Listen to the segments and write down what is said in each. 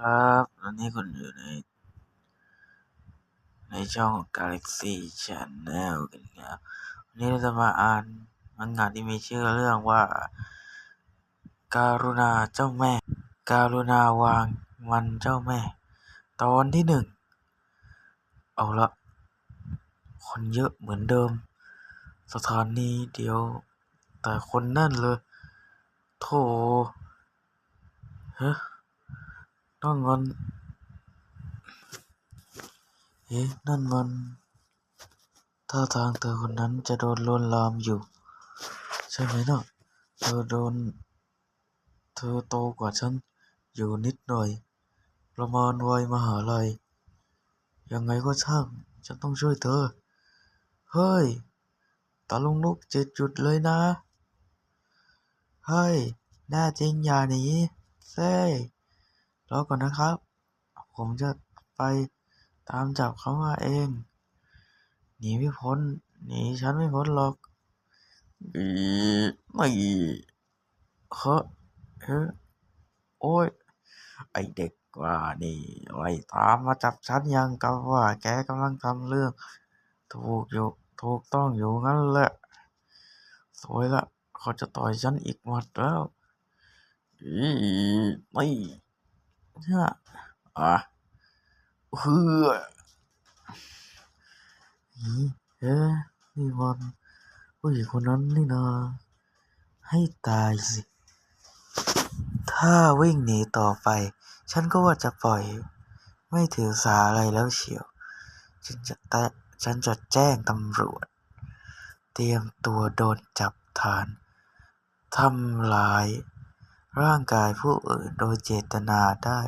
ครับตอนนี้คุณอยู่ใน ในช่อง Galaxy Channel กันครับวันนี้เราจะมาอ่านมังงะที่มีชื่อเรื่องว่า การุณาเจ้าแม่ การุณาวางมันเจ้าแม่ ตอนที่หนึ่ง เอาละ คนเยอะเหมือนเดิม สถานีเดียว แต่คนแน่นเลย โถเฮ้ นั่นมัน เอ๊ะ นั่นมัน ท่าทางเธอคนนั้นจะโดนลวนลามอยู่ ใช่ไหมเนาะเธอโดน เธอโตกว่าฉันอยู่นิดหน่อย ประมาณวัยมหาลัย ยังไงก็ช่าง ฉันต้องช่วยเธอ เฮ้ยตาลุงนุกเจ็ดจุดเลยนะ เฮ้ย แน่จริงอย่าหนีเซ่ รอก่อนนะครับ ผมจะไปตามจับเขามาเอง หนีไม่พ้น หนีฉันไม่พ้นหรอกอีไม่เฮ้เฮ้โอ้ย ไอเด็กว่านี่ไล่ตามมาจับฉันยังกับว่าแกกำลังทำเรื่อง ถูกอยู่ถูกต้องอยู่งั้นแหละ สวยละ เขาจะต่อยฉันอีกหมัดแล้วอีไม่ เนี่ยอะเฮืออีเอ๊ะนี่มันผู้หญิงคนนั้นนี่นาให้ตายสิ ถ้าวิ่งหนีต่อไป ฉันก็ว่าจะปล่อย ไม่ถือสาอะไรแล้วเชียว ฉันจะแตะฉันจะแจ้งตำรวจ เตรียมตัวโดนจับฐานทำลาย ร่างกายผู้อื่นโดยเจตนาได้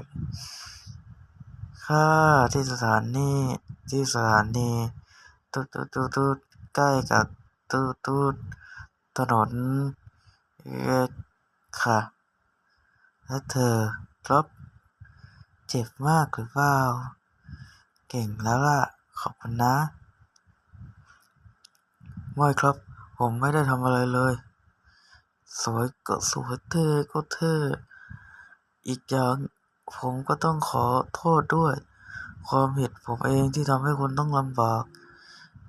ค่ะที่สถานีที่สถานีตูดตูดตูดตูดใกล้กับตูดตูดถนนเอดค่ะและเธอครับเจ็บมากหรือเปล่า เก่งแล้วล่ะ ขอบคุณนะไม่ครับ ผมไม่ได้ทำอะไรเลย สวยก็สวยเท่ก็เท่ อีกอย่างผมก็ต้องขอโทษด้วย ความผิดผมเองที่ทำให้คุณต้องลำบาก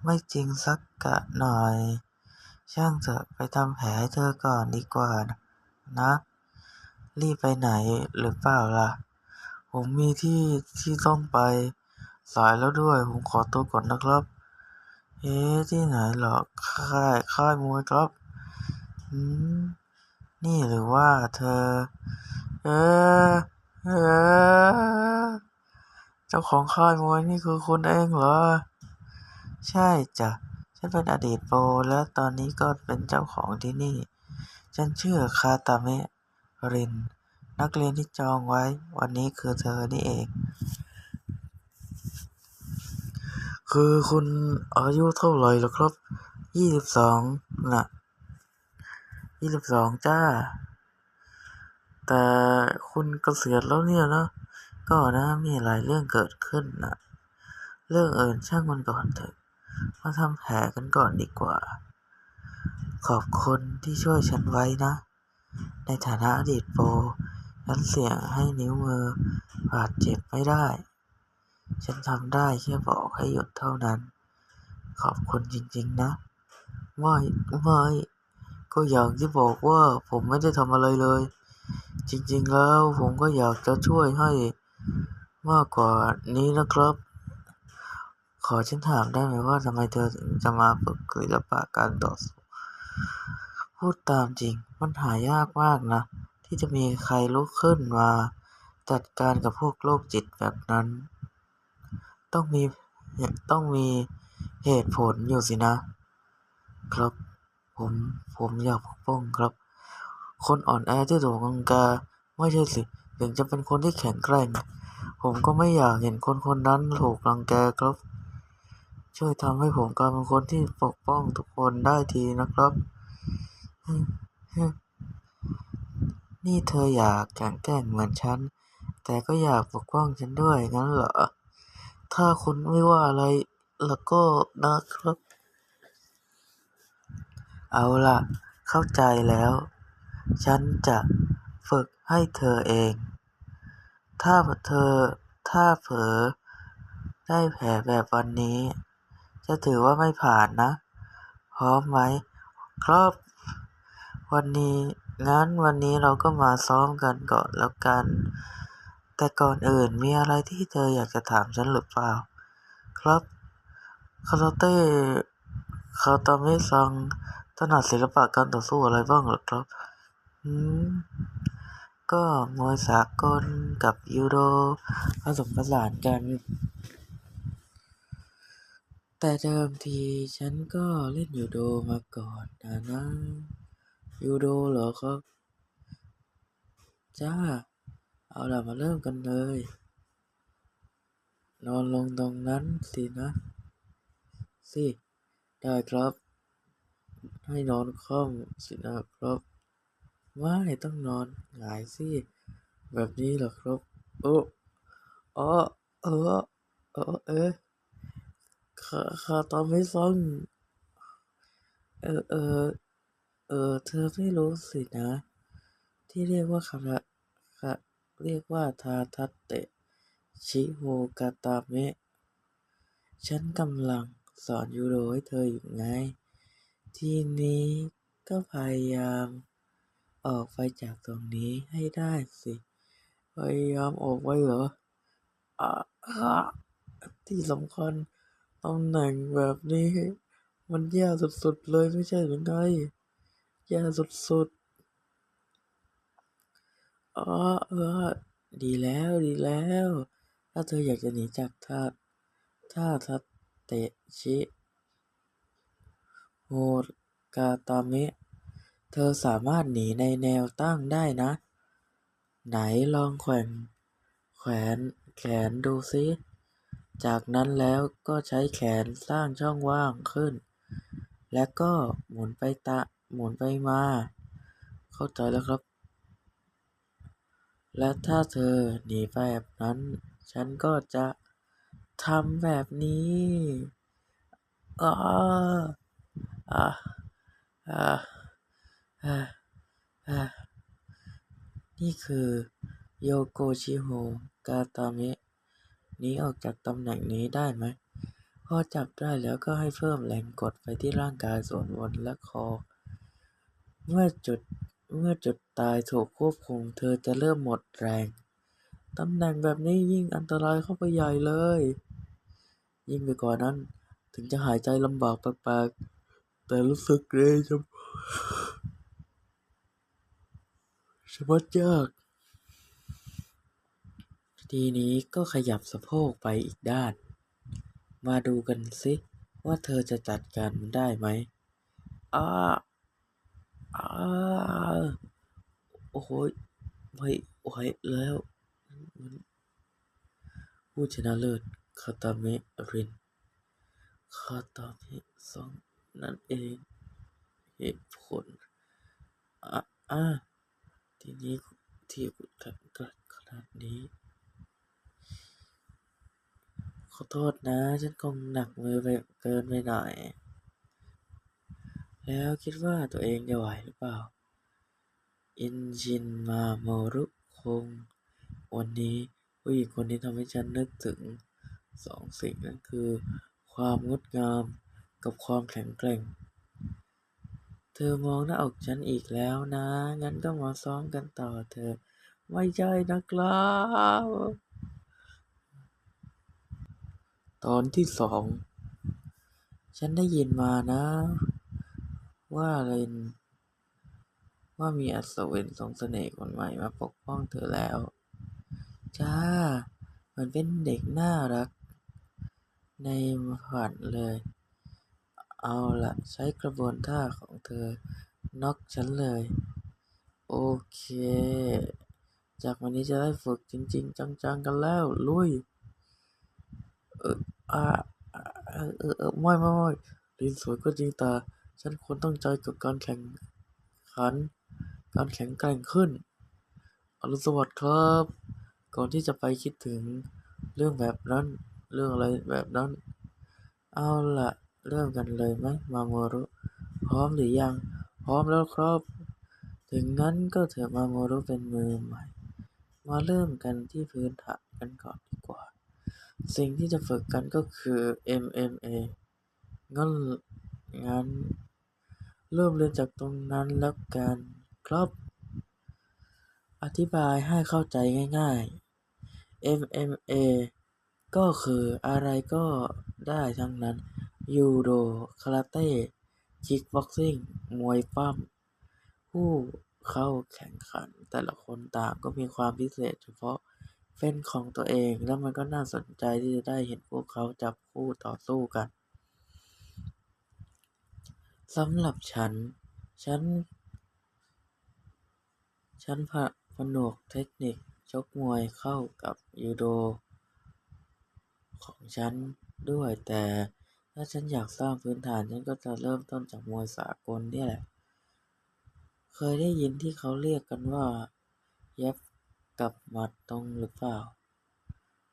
ไม่จริงสักกะหน่อย ช่างเถอะไปทำแผลให้เธอก่อนดีกว่านะ รีบไปไหนหรือเปล่าล่ะ ผมมีที่ที่ต้องไปสายแล้วด้วย ผมขอตัวก่อนนะครับ เอ๊ะที่ไหนเหรอค่ายค่ายมวยครับ นี่หรือว่าเธอ เออ เออ เจ้าของค่ายมวยนี่คือคุณเองเหรอ ใช่จ้ะ ฉันเป็นอดีตโปรและตอนนี้ก็เป็นเจ้าของที่นี่ ฉันชื่อคาตาเมะริน นักเรียนที่จองไว้ วันนี้คือเธอนี่เอง คือคุณอายุเท่าไหร่ล่ะครับ ยี่สิบสองน่ะ ยี่สิบสองจ้า แต่คุณเกษียณแล้วเนี่ยนะ ก็นะมีหลายเรื่องเกิดขึ้นนะเรื่องอื่นช่างมันก่อนเถอะ มาทำแผลกันก่อนดีกว่า ขอบคุณที่ช่วยฉันไว้นะ ในฐานะอดีตโปรฉันเสี่ยงให้นิ้วมือบาดเจ็บไม่ได้ ฉันทำได้แค่บอกให้หยุดเท่านั้น ขอบคุณจริงๆนะ ไม่ ไม่ ก็อยางที่บอกว่าผมไม่ได้ทำอะไรเลย จริงๆแล้วผมก็อยากจะช่วยให้มากกว่านี้นะครับ ขอฉันถามได้ไหมว่าทำไมเธอถึงจะมาฝึกศิลปะการต่อสู้พูดตามจริงมันหายากมากนะ ที่จะมีใครลุกขึ้นมาจัดการกับพวกโรคจิตแบบนั้น ต้องมีต้องมีเหตุผลอยู่สินะ ครับผม ผมอยากปกป้องครับ คนอ่อนแอที่ถูกรังแกไม่ใช่สิถึงจะเป็นคนที่แข็งแกร่ง ผมก็ไม่อยากเห็นคนคนนั้นถูกรังแกครับ ช่วยทำให้ผมกลายเป็นคนที่ปกป้องทุกคนได้ทีนะครับ นี่เธออยากแข็งแกร่งเหมือนฉัน แต่ก็อยากปกป้องฉันด้วยงั้นเหรอ ถ้าคุณไม่ว่าอะไรแล้วก็นะครับ เอาละเข้าใจแล้ว ฉันจะฝึกให้เธอเอง ถ้าเธอถ้าเผลอได้แผลแบบวันนี้ จะถือว่าไม่ผ่านนะ พร้อมไหม ครับ วันนี้งั้นวันนี้เราก็มาซ้อมกันก่อนแล้วกัน แต่ก่อนอื่นมีอะไรที่เธออยากจะถามฉันหรือเปล่า ครับคาราเต้คาตาเมะซัง ถนัดศิลปะการต่อสู้อะไรบ้างเหรอครับ อืม ก็มวยสากลกับยูโดผสมผสานกัน แต่เดิมทีฉันก็เล่นยูโดมาก่อนนะนะยูโดเหรอครับ จ้า เอาล่ะมาเริ่มกันเลย นอนลงตรงนั้นสินะ สิ ได้ครับ ให้นอนคว่ำสินะครับไม่ต้องนอนหงายสิแบบนี้เหรอครับโอ้อ๋อเออเออเอ๊ะข้าข้าตอนไม่ฟังเออเออเออเธอไม่รู้สินะ ที่เรียกว่าคาระคะเรียกว่าทาทัตเตชิโฮกาตาเมะฉันกำลังสอนยูโดให้เธออยู่ไง ทีนี้ก็พยายามออกไปจากตรงนี้ให้ได้สิ พยายามออกไปเหรออะอะที่สำคัญตำแหน่งแบบนี้ มันแย่สุดๆเลยไม่ใช่หรือไงแย่สุดๆอ๋อเออดีแล้วดีแล้ว ถ้าเธออยากจะหนีจากท่าท่าทัตเตชิ โฮกาตาเมะ เธอสามารถหนีในแนวตั้งได้นะ ไหนลองแขวนแขวนแขนดูซิ จากนั้นแล้วก็ใช้แขนสร้างช่องว่างขึ้น และก็หมุนไปตะหมุนไปมา เข้าใจแล้วครับ และถ้าเธอหนีไปแบบนั้น ฉันก็จะทำแบบนี้อ้าอ่าอ่าอ่าอ่า นี่คือโยโกชิโฮกาตาเมะนี้ออกจากตำแหน่งนี้ได้ไหม พอจับได้แล้วก็ให้เพิ่มแรงกดไปที่ร่างกายส่วนบนและคอ เมื่อจุดเมื่อจุดตายถูกควบคุมเธอจะเริ่มหมดแรง ตำแหน่งแบบนี้ยิ่งอันตรายเข้าไปใหญ่เลย ยิ่งไปกว่านั้นถึงจะหายใจลำบากแปลกๆ แต่รู้สึกเลยจะชะมัดยากทีนี้ก็ขยับสะโพกไปอีกด้าน มาดูกันสิว่าเธอจะจัดการมันได้ไหมอ้าอ้าโอ้โหไม่ไหวแล้วผู้ชนะเลิศคาตาเมรินคาตาเมะซอง นั่นเองเหตุผลอะอะทีนี้ที่กุดกันกัดขนาดนี้ ขอโทษนะ ฉันคงหนักมือไปเกินไปหน่อย แล้วคิดว่าตัวเองจะไหวหรือเปล่า อินชินมาโมรุคง วันนี้ผู้หญิงคนนี้ทำให้ฉันนึกถึงสองสิ่งนั้นคือ ความงดงาม กับความแข็งแกร่ง เธอมองหน้าอกฉันอีกแล้วนะ งั้นก็มาซ้อมกันต่อเธอะไม่ใช่นะครับ ตอนที่สอง ฉันได้ยินมานะ ว่าเรนว่ามีอัศวินทรงเสน่ห์คนใหม่มาปกป้องเธอแล้ว จ้า มันเป็นเด็กน่ารัก ในฝันเลย เอาล่ะ ใช้กระบวนท่าของเธอ น็อกฉันเลย โอเค จากวันนี้จะได้ฝึกจริง ๆ จัง ๆ กันแล้ว ลุย เอออ่าเออเออไม่ไม่ไม่ลินสวยก็จริงแต่ฉันควรตั้งใจกับการแข่งขัน การแข่งแกร่งขึ้น อรุณสวัสดิ์ครับ ก่อนที่จะไปคิดถึงเรื่องแบบนั้น เรื่องอะไรแบบนั้น เอาล่ะ เริ่มกันเลยไหมมาโมรุ พร้อมหรือยัง พร้อมแล้วครับ ถึงงั้นก็เถอะมาโมรุเป็นมือใหม่ มาเริ่มกันที่พื้นฐานกันก่อนดีกว่า สิ่งที่จะฝึกกันก็คือ MMA งั้นงั้น เริ่มเรียนจากตรงนั้นแล้วกันครับ อธิบายให้เข้าใจง่ายๆ MMA ก็คืออะไรก็ได้ทั้งนั้น ยูโด คาราเต้ คิกบ็อกซิ่ง มวยปั้มผู้เข้าแข่งขัน แต่ละคนต่างก็มีความพิเศษเฉพาะเป็นของตัวเอง แล้วมันก็น่าสนใจที่จะได้เห็นพวกเขาจับคู่ต่อสู้กันสำหรับฉัน ฉัน ฉันผผนวกเทคนิคชกมวยเข้ากับยูโด ของฉันด้วยแต่ ถ้าฉันอยากสร้างพื้นฐาน ฉันก็จะเริ่มต้นจากมวยสากลเนี่ยแหละ เคยได้ยินที่เขาเรียกกันว่า เย็บกับหมัดตรงหรือเปล่า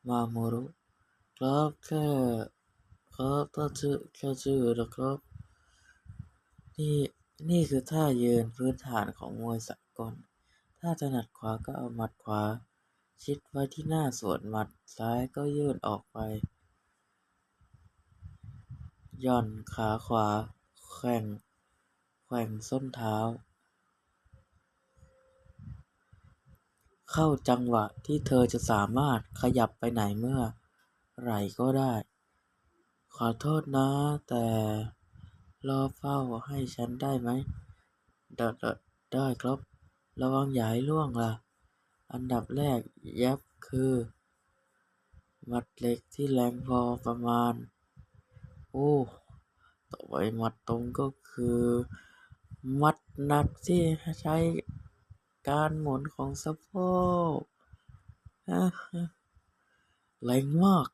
มาโมรุครับแค่ครับถ้าชื่อแค่ชื่อนะครับ นี่นี่คือท่ายืนพื้นฐานของมวยสากล ถ้าถนัดขวาก็เอาหมัดขวา ชิดไว้ที่หน้าส่วนหมัดซ้ายก็ยื่นออกไป หย่อนขาขวา แขว่ง แขว่งส้นเท้า เข้าจังหวะที่เธอจะสามารถขยับไปไหนเมื่อไหร่ก็ได้ ขอโทษนะแต่รอเฝ้าให้ฉันได้ไหมไดไดได้ครับ ระวังอย่าให้ล่วงล่ะ อันดับแรกเย็บคือ มัดเหล็กที่แรงพอประมาณ โอ้ ต่อไปมัดตรงก็คือ มัดหนักที่ใช้การหมุนของสะโพกฮะแรงมาก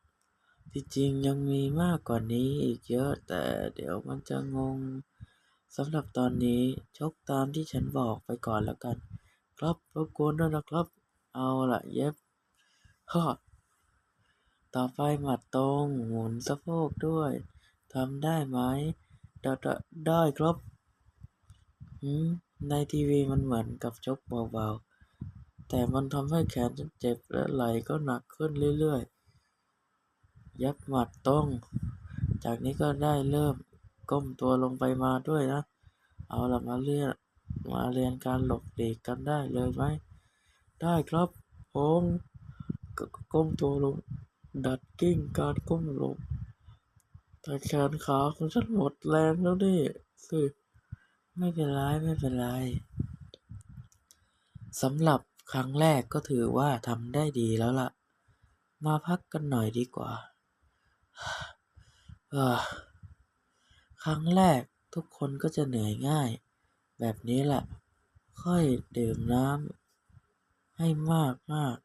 ที่จริงยังมีมากกว่านี้อีกเยอะ แต่เดี๋ยวมันจะงงสำหรับตอนนี้ชกตามที่ฉันบอกไปก่อนแล้วกัน ครับรบกวนด้วยนะครับ เอาละเย็บฮ่าต่อไปหมัดตรงหมุนสะโพกด้วย ทำได้ไหมได้ได้ครับหืมในทีวีมันเหมือนกับชกเบาๆ แต่มันทำให้แขนฉันเจ็บและไหล่ก็หนักขึ้นเรื่อยๆย็บหมัดตรงจากนี้ก็ได้เริ่มก้มตัวลงไปมาด้วยนะ เอาละมาเรียนมาเรียนการหลบหลีกกันได้เลยไหม ได้ครับผมกก้มตัวลงดัดกิ้งการก้มลง แต่แขนขาของฉันหมดแรงแล้วนี่สิไม่เป็นไรไม่เป็นไรสำหรับครั้งแรกก็ถือว่าทำได้ดีแล้วล่ะ มาพักกันหน่อยดีกว่าครั้งแรกทุกคนก็จะเหนื่อยง่าย แบบนี้แหละ ค่อยดื่มน้ำให้มากมาก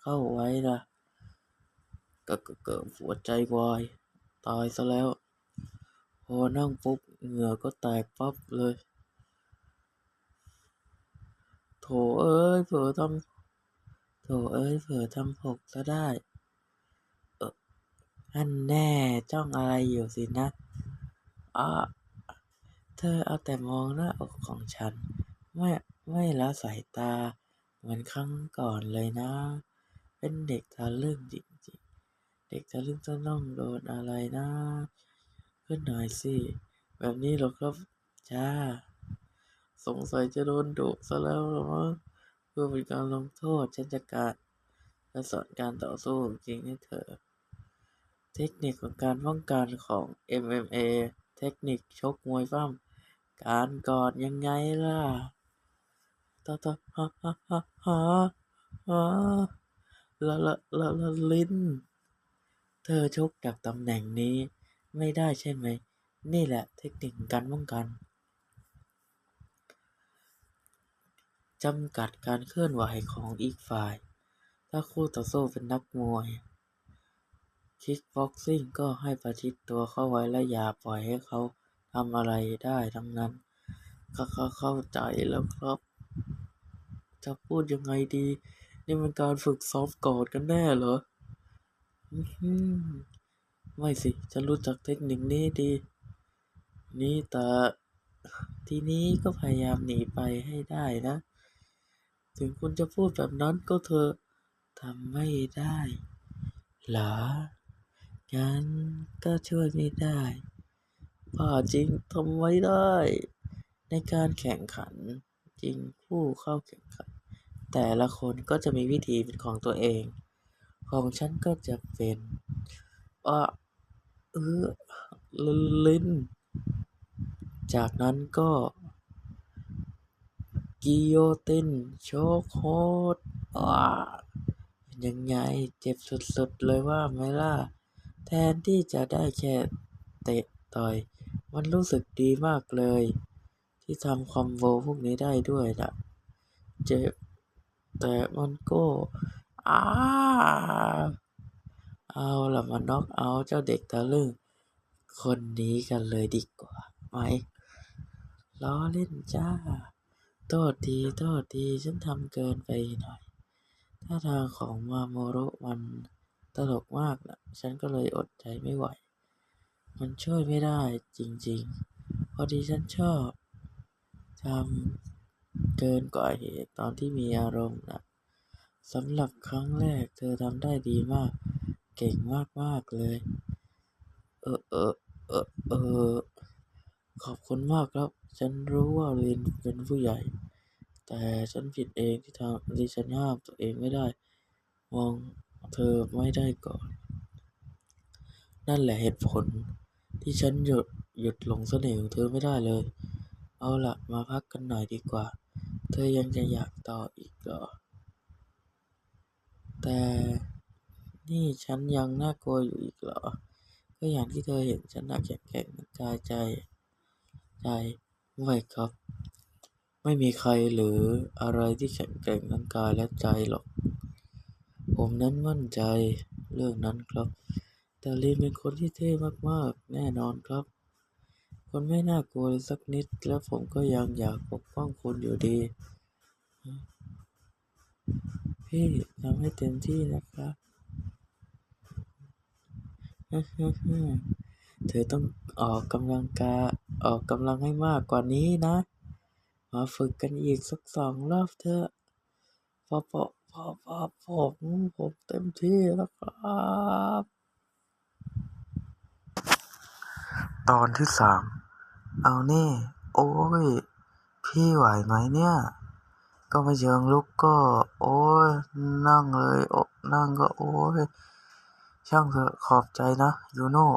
เข้าไว้ละก็ก็เกิดหัวใจวาย ตายซะแล้ว พอนั่งปุ๊บเหงื่อก็แตกปั๊บเลย โถเอ้ย เผลอทำโถเอ้ย เผลอทำหกซะได้ เอออันแน่จ้องอะไรอยู่สินะอ่าเธอเอาแต่มองหน้าอกของฉัน ไม่ไม่ละสายตา เหมือนครั้งก่อนเลยนะ เป็นเด็กทะลึ่งจริง เด็กทะลึ่งจะต้องโดนอะไรนะ ขึ้นหน่อยสิ แบบนี้หรอครับจ้า สงสัยจะโดนดุซะแล้วหรอมั้งเพื่อเป็นการลงโทษฉันจะการจะสอนการต่อสู้จริงให้เธอ เทคนิคของการป้องกันของ MMA เทคนิคชกมวยปั้มการกอดยังไงล่ะต่อต่อฮ่าฮ่าฮ่าฮ่าฮ่าละละละละลิ้น เธอชกจากตำแหน่งนี้ไม่ได้ใช่ไหม นี่แหละเทคนิคการป้องกันจำกัดการเคลื่อนไหวของอีกฝ่าย ถ้าคู่ต่อสู้เป็นนักมวยคิกบ็อกซิ่งก็ให้ประชิดตัวเข้าไว้และอย่าปล่อยให้เขาทำอะไรได้ทั้งนั้นข้าข้าเข้าใจแล้วครับ จะพูดยังไงดี นี่มันการฝึกซ้อมกอดกันแน่เหรอ ไม่สิ ฉันรู้จักเทคนิคนี้ดี นี่แต่ทีนี้ก็พยายามหนีไปให้ได้นะ ถึงคุณจะพูดแบบนั้นก็เถอะทำไม่ได้ เหรอ งั้นก็ช่วยไม่ได้ป่าจริงทำไว้ได้ ในการแข่งขันจริงผู้เข้าแข่งขัน แต่ละคนก็จะมีวิธีเป็นของตัวเอง ของฉันก็จะเป็นอะเออลิ้น จากนั้นก็กิโยตินโชกโฮดอ่ายังไงเจ็บสุดๆเลยว่าไหมล่ะ แทนที่จะได้แค่เตะต่อย มันรู้สึกดีมากเลย ที่ทำคอมโบพวกนี้ได้ด้วยล่ะ เจ็บ แต่มันก็ อ้าเอาละมาน็อกเอาเจ้าเด็กทะลึ่งคนนี้กันเลยดีกว่าไหมล้อเล่นจ้า โทษทีโทษทีฉันทำเกินไปหน่อยท่าทางของมาโมโรมันตลกมากนะฉันก็เลยอดใจไม่ไหว มันช่วยไม่ได้จริงๆ พอดีฉันชอบทำเกินกว่าเหตุตอนที่มีอารมณ์นะ สำหรับครั้งแรก เธอทำได้ดีมาก เก่งมากๆเลย เออเออเออเออ ขอบคุณมากครับ ฉันรู้ว่าลินเป็นผู้ใหญ่ แต่ฉันผิดเองที่ทำที่ฉันห้ามตัวเองไม่ได้ มองเธอไม่ได้ก่อน นั่นแหละเหตุผล ที่ฉันหยุดหยุดหลงเสน่ห์ของเธอไม่ได้เลย เอาละมาพักกันหน่อยดีกว่า เธอยังจะอยากต่ออีกเหรอ แต่นี่ฉันยังน่ากลัวอยู่อีกเหรอ ก็อย่างที่เธอเห็นฉันน่ะแข็งแกร่งทั้งกายใจ ใจ ไม่ครับ ไม่มีใครหรืออะไรที่แข็งแกร่งทั้งกายและใจหรอก ผมนั้นมั่นใจเรื่องนั้นครับ แต่ลีนเป็นคนที่เท่มากๆ แน่นอนครับ คนไม่น่ากลัวเลยสักนิด และผมก็ยังอยากปกป้องคุณอยู่ดี พี่ทำให้เต็มที่นะครับเธอต้องออกกำลังกายออกกำลังให้มากกว่านี้นะ มาฝึกกันอีกสักสองรอบเถอะพอพอพอพอผมผมเต็มที่แล้วครับ ตอนที่สาม เอานี่ โอ้ย พี่ไหวไหมเนี่ย ก็ไม่เชิงลุกก็ โอ้ยนั่งเลยโอ้นั่งก็โอ้ยช่างเถอะขอบใจนะยูโน่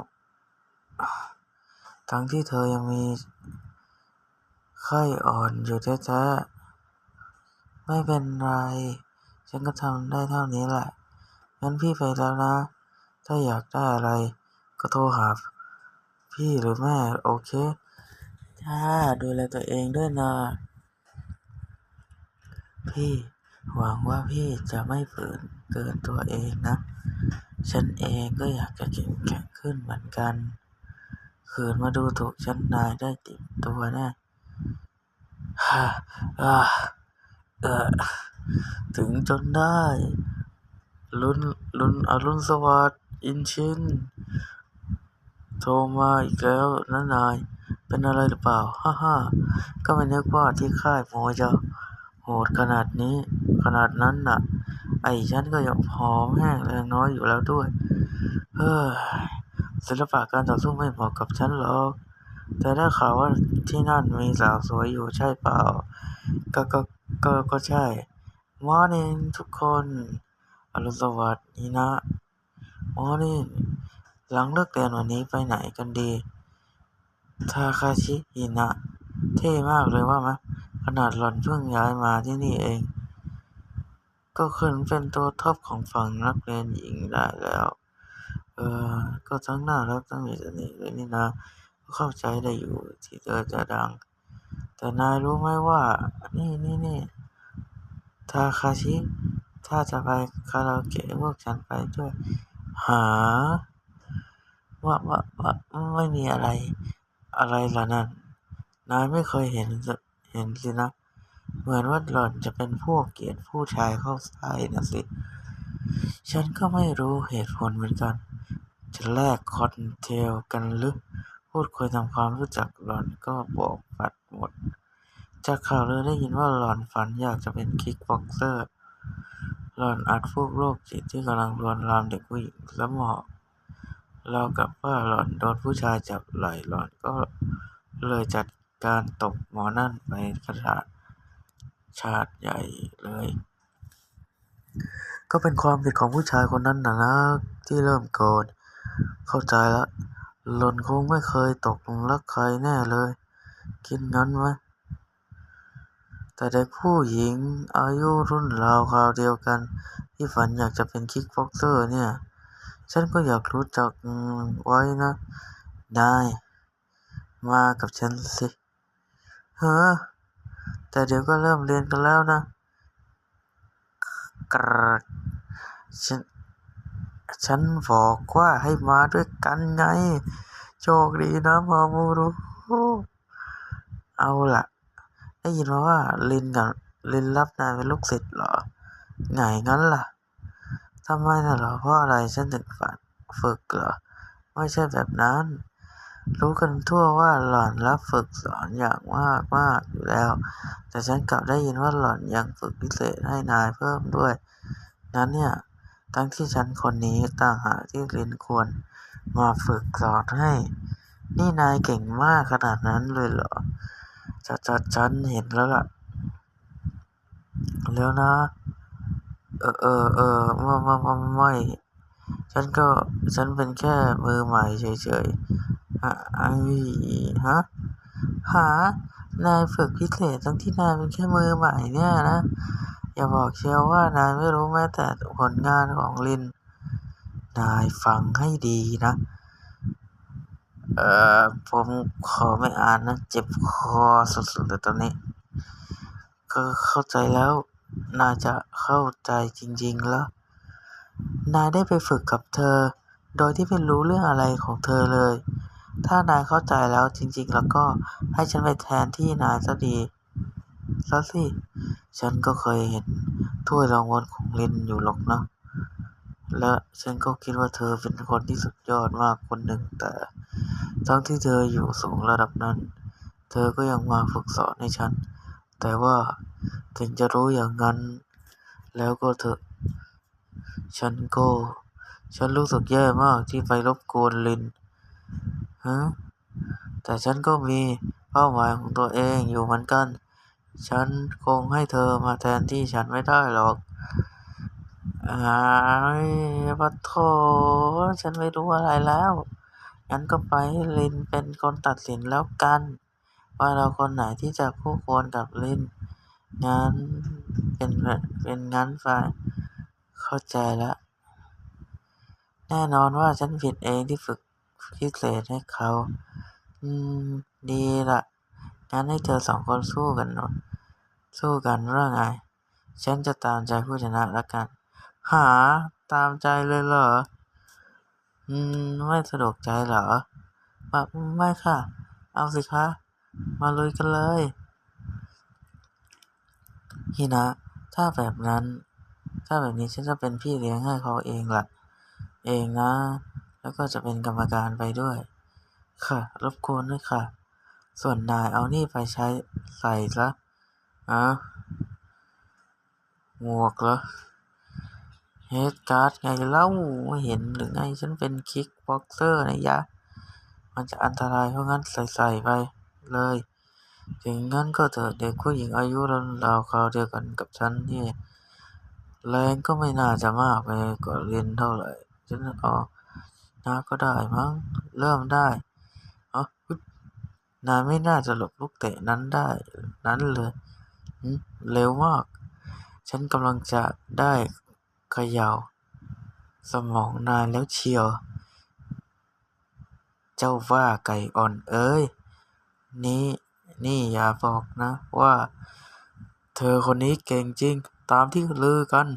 ทั้งที่เธอยังมีไข้อ่อนอยู่แท้ๆไม่เป็นไร ฉันก็ทำได้เท่านี้แหละงั้นพี่ไปแล้วนะ ถ้าอยากได้อะไร ก็โทรหาพี่หรือแม่โอเคจ้าดูแลตัวเองด้วยนะ พี่หวังว่าพี่จะไม่ฝืนเกินตัวเองนะ ฉันเองก็อยากจะเข้มแข็งขึ้นเหมือนกัน ขืนมาดูถูกฉันนายได้ติดตัวแน่ฮ่าอ่าเออถึงจนได้ลุนลุนอรุณสวัสดิ์อินชินโทรมาอีกแล้วนะนาย เป็นอะไรหรือเปล่า ฮ่าฮ่าก็ไม่นึกว่าที่ค่ายมวยจะ โหดขนาดนี้ ขนาดนั้นน่ะ ไอ้ฉันก็ยังผอมแห้งแรงน้อยอยู่แล้วด้วย เฮ้ยศิลปะการต่อสู้ไม่เหมาะกับฉันหรอก แต่ได้ข่าวว่าที่นั่นมีสาวสวยอยู่ใช่เปล่า ก็ก็ก็ก็ใช่มอร์นิ่งทุกคนอรุณสวัสดิ์นีนะมอร์นิ่งหลังเลิกเรียนวันนี้ไปไหนกันดี ทาคาชิฮินะ เท่มากเลยว่าไหม ขนาดหล่อนเพิ่งย้ายมาที่นี่เอง ก็ขึ้นเป็นตัวท็อปของฝั่งนักเรียนหญิงได้แล้ว เออ ก็ทั้งน่ารักทั้งมีเสน่ห์เลยนี่นะก็เข้าใจได้อยู่ที่เธอจะดัง แต่นายรู้ไหมว่า นี่นี่นี่ทาคาชิ ถ้าจะไปคาราโอเกะพวกฉันไปด้วย หา ว่าว่าว่าไม่มีอะไร อะไรล่ะนั่น นายไม่เคยเห็น เห็นสินะ เหมือนว่าหล่อนจะเป็นพวกเกลียดผู้ชายเข้าใส่นะสิ ฉันก็ไม่รู้เหตุผลเหมือนกัน จะแลกคอนเทลกันหรือพูดคุยทำความรู้จักหล่อนก็บอกปัดหมด จากข่าวเลือได้ยินว่าหล่อนฝันอยากจะเป็นคิกบ็อกเซอร์ หล่อนอาจพวกโรคจิตที่กำลังลวนลามเด็กผู้หญิงและเหมาะรากับว่าหล่อนโดนผู้ชายจับไหล่หล่อนก็เลยจัด การตบหมอนั่นไปกระชากใหญ่เลย ก็เป็นความผิดของผู้ชายคนนั้นนะนะที่เริ่มโกรธเข้าใจละหล่นคงไม่เคยตกหลุมรักใครแน่เลย คิดงั้นไหมแต่เด็กผู้หญิงอายุรุ่นราวคราวเดียวกัน ที่ฝันอยากจะเป็นคิกบ็อกเซอร์เนี่ย ฉันก็อยากรู้จักไว้นะนายมากับฉันสิ ฮ้อแต่เดี๋ยวก็เริ่มเรียนกันแล้วนะกรฉันฉันบอกว่าให้มาด้วยกันไง โชคดีนะมามูรุเอาละได้ยินมาว่าลินกับลินรับนายเป็นลูกศิษย์เหรอ ไงงั้นล่ะทำไมน่ะเหรอเพราะอะไรฉันถึงฝันฝึกเหรอ ไม่ใช่แบบนั้น รู้กันทั่วว่าหล่อนรับฝึกสอนอย่างมากมากอยู่แล้ว แต่ฉันกลับได้ยินว่าหล่อนยังฝึกพิเศษให้นายเพิ่มด้วย นั้นเนี่ย ทั้งที่ฉันคนนี้ต่างหากที่ลินควรมาฝึกสอนให้ นี่นายเก่งมากขนาดนั้นเลยเหรอจะจัดฉันเห็นแล้วล่ะ แล้วนะ เออเออเออไม่ไม่ไม่ไม่ฉันก็ฉันเป็นแค่มือใหม่เฉยๆ ฮะไอ้ฮะหานายฝึกพิเศษทั้งที่นายเป็นแค่มือใหม่เนี่ยนะ อย่าบอกเชียวว่านายไม่รู้แม้แต่ผลงานของลิน นายฟังให้ดีนะ เอ่อ ผมขอไม่อ่านนะ เจ็บคอสุดๆเลยตอนนี้ ก็เข้าใจแล้วนายจะเข้าใจจริงๆแล้ว นายได้ไปฝึกกับเธอ โดยที่ไม่รู้เรื่องอะไรของเธอเลย ถ้านายเข้าใจแล้วจริง ๆ แล้วก็ให้ฉันไปแทนที่นายซะดีซะสิ ฉันก็เคยเห็นถ้วยรางวัลของลินอยู่หรอกนะ และฉันก็คิดว่าเธอเป็นคนที่สุดยอดมากคนหนึ่งแต่ ทั้งที่เธออยู่สูงระดับนั้น เธอก็ยังมาฝึกสอนให้ฉัน แต่ว่าถึงจะรู้อย่างนั้น แล้วก็เถอฉันก็ ฉันรู้สึกแย่มากที่ไปรบกวนลิน ฮะ แต่ฉันก็มีเป้าหมายของตัวเองอยู่เหมือนกัน ฉันคงให้เธอมาแทนที่ฉันไม่ได้หรอกอ้ายปะโถฉันไม่รู้อะไรแล้ว งั้นก็ไปให้ลินเป็นคนตัดสินแล้วกัน ว่าเราคนไหนที่จะคู่ควรกับลิน งั้นเป็นเป็นงั้นไปเข้าใจแล้ว แน่นอนว่าฉันผิดเองที่ฝึก พิเศษให้เขา อืม ดีละงั้นให้เธอสองคนสู้กันหน่อยสู้กันเรื่องไง ฉันจะตามใจผู้ชนะละกัน หา ตามใจเลยเหรอ อืม ไม่สะดวกใจเหรอแบบไม่ค่ะ เอาสิคะ มาลุยกันเลยฮินะ ถ้าแบบนั้น ถ้าแบบนี้ฉันจะเป็นพี่เลี้ยงให้เขาเองล่ะ เองนะ แล้วก็จะเป็นกรรมการไปด้วย ค่ะ รบกวนด้วยค่ะ ส่วนนายเอานี่ไปใช้ใส่ซะอะหมวกเหรอเฮดการ์ดไงเล่าไม่เห็นหรือไงฉันเป็นคิกบ็อกเซอร์นะยะ มันจะอันตรายเพราะงั้นใส่ใส่ไปเลย ถึงงั้นก็เถอะเด็กผู้หญิงอายุราวคราวเดียวกันกับฉันนี่แรงก็ไม่น่าจะมากไปกว่าเรียนเท่าไหร่ ฉันอ๋อ นาก็ได้มั้ง เริ่มได้อ๋อนายไม่น่าจะหลบลูกเตะนั้นได้ นั้นเลยเร็วมาก ฉันกำลังจะได้เขย่า สมองนายแล้วเชียว เจ้าว่าไก่อ่อนเอ้ย นี่นี่อย่าบอกนะว่า เธอคนนี้เก่งจริง ตามที่ลือกัน